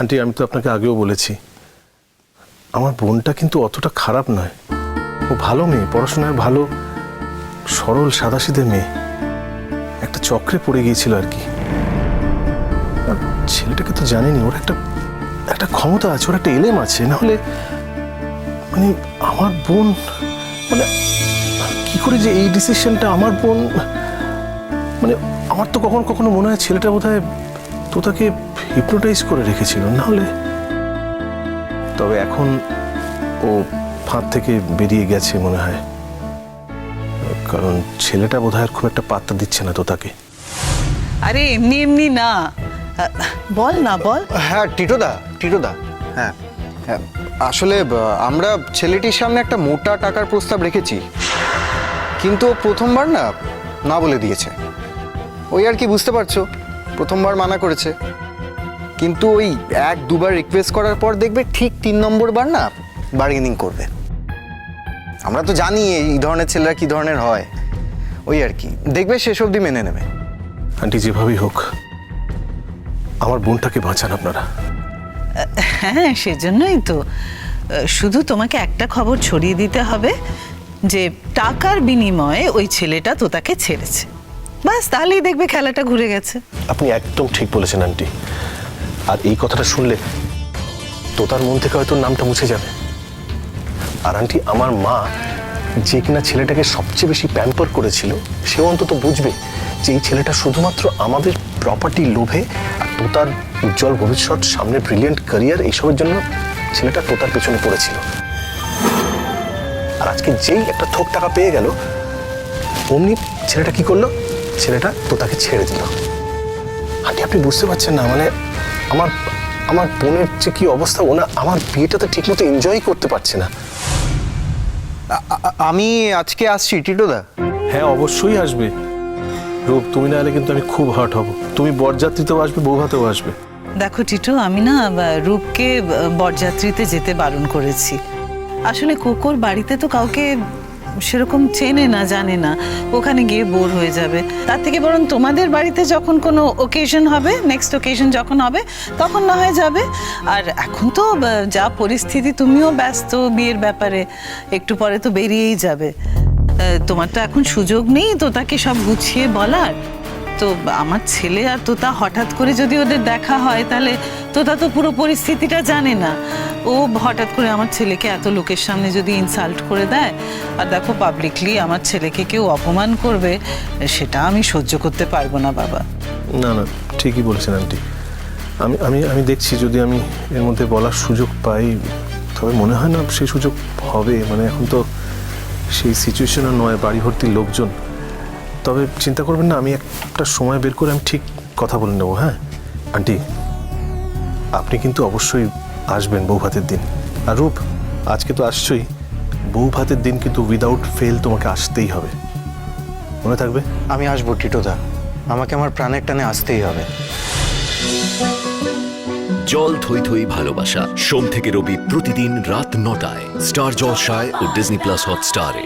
Aunty, আমি তো আপনাকে আগেও বলেছি। আমার বোনটা কিন্তু অতটা খারাপ নয়। ও ভালো মেয়ে, পড়াশোনায় ভালো, সরল, সাদাসিধে মেয়ে। একটা চক্রে পড়ে গিয়েছিল আর কি। ছেলেটাকে তো জানেনি, ওর একটা একটা ক্ষমতা আছে, ওর একটা এলেম আছে। না হলে মানে আমার বোন মানে কি করে যে এই ডিসিশনটা আমার বোন মানে আমার তো কখনো কখনো মনে হয় ছেলেটা বোধ তো তাকে হিপনোটাইজ করে রেখেছিল না হলে? তবে এখন ও ফাঁদ থেকে বেরিয়ে গেছে মনে হয়। কারণ ছেলেটা বোধ হয় খুব একটা পাত্তা দিচ্ছে না তো তাকে। আরে এমনি এমনি না। বল না বল। হ্যাঁ টিটোদা টিটোদা। হ্যাঁ হ্যাঁ আসলে আমরা ছেলেটির সামনে একটা মোটা টাকার প্রস্তাব রেখেছি। কিন্তু প্রথমবার না না বলে দিয়েছে। ওই আর কি বুঝতে পারছ? প্রথমবার মানা করেছে। কিন্তু ওই এক দুবার রিকোয়েস্ট করার পর দেখবে ঠিক তিন নম্বর বার না বার্গেনিং করবে। আমরা তো জানি এই ধরনের ছেলেরা কি ধরনের হয়। ওই আর কি। দেখবে শেষ অবধি মেনে নেবে। আন্টি যেভাবেই হোক আমার বোনটাকে বাঁচান আপনারা। হ্যাঁ সেজন্যই তো। শুধু তোমাকে একটা খবর ছড়িয়ে দিতে হবে যে টাকার বিনিময়ে ওই ছেলেটা তো তাকে ছেড়েছে। বাস, তাহলেই দেখবে খেলাটা ঘুরে গেছে। আপনি একদম ঠিক বলেছেন, আন্টি। আর এই কথাটা শুনলে তোতার মন থেকে হয়তো নামটা মুছে যাবে। আর আন্টি, আমার মা যে কিনা ছেলেটাকে সবচেয়ে বেশি প্যাম্পার করেছিল, সেও অন্তত বুঝবে যে এই ছেলেটা শুধুমাত্র আমাদের প্রপার্টি লোভে আর তোতার উজ্জ্বল ভবিষ্যৎ, সামনে ব্রিলিয়েন্ট ক্যারিয়ার এইসবের জন্য ছেলেটা তোতার পেছনে পড়েছিল। আর আজকে যেই একটা থোক টাকা পেয়ে গেল, অমনি ছেলেটা কি করল? ছেলেটা তোতাকে ছেড়ে দিল। আন্টি আপনি বুঝতে পারছেন না মানে আমার আমার বোনের যে কি অবস্থা ওনা আমার বিয়েটাতে ঠিকমতো এনজয় করতে পারছে না। আমি আজকে আসছি টিটোদা হ্যাঁ অবশ্যই আসবে। রূপ তুমি না এলে কিন্তু আমি খুব হার্ট হব। তুমি বরযাত্রীতেও আসবে বৌভাতেও আসবে। দেখো টিটু আমি না রূপকে বরযাত্রীতে যেতে বারণ করেছি। আসলে কোকোর বাড়িতে তো কাউকে সেরকম চেনে না, জানে না। ওখানে গিয়ে বোর হয়ে যাবে। তার থেকে বরং তোমাদের বাড়িতে যখন কোনো ওকেশন হবে নেক্সট ওকেশন যখন হবে, তখন না হয় যাবে। আর এখন তো যা পরিস্থিতি, তুমিও ব্যস্ত বিয়ের ব্যাপারে। একটু পরে তো বেরিয়েই যাবে। তোমার তো এখন সুযোগ নেই তো তাকে সব গুছিয়ে বলার। তো আমার ছেলে আর তোতা হঠাৎ করে যদি ওদের দেখা হয়, তাহলে তোতা তো পুরো পরিস্থিতিটা জানে না। ও হঠাৎ করে আমার ছেলেকে এত লোকের সামনে যদি ইনসাল্ট করে দেয়, আর দেখো পাবলিকলি আমার ছেলেকে কেউ অপমান করবে, সেটা আমি সহ্য করতে পারব না, বাবা। না না, ঠিকই বলেছেন আন্টি। আমি আমি আমি দেখছি যদি আমি এর মধ্যে বলার সুযোগ পাই, তবে মনে হয় না সেই সুযোগ হবে। মানে এখন তো সেই সিচুয়েশনও নয় বাড়ি ভর্তি লোকজন। তবে চিন্তা করবেন না আমি একটা সময় বের করে আমি ঠিক কথা বলে নেব হ্যাঁ? আন্টি আপনি কিন্তু অবশ্যই আসবেন বউ ভাতের দিন। আর রূপ আজকে তো আসছই। বউ ভাতের দিন কিন্তু উইদাউট ফেল তোমাকে আসতেই হবে। মনে থাকবে? আমি আসব টিটোদা। আমাকে আমার প্রাণের টানে আসতেই হবে। জল থই থই ভালোবাসা সোম থেকে রবি প্রতিদিন রাত নটায়। স্টার জলসায় ও ডিজনি প্লাস হটস্টারে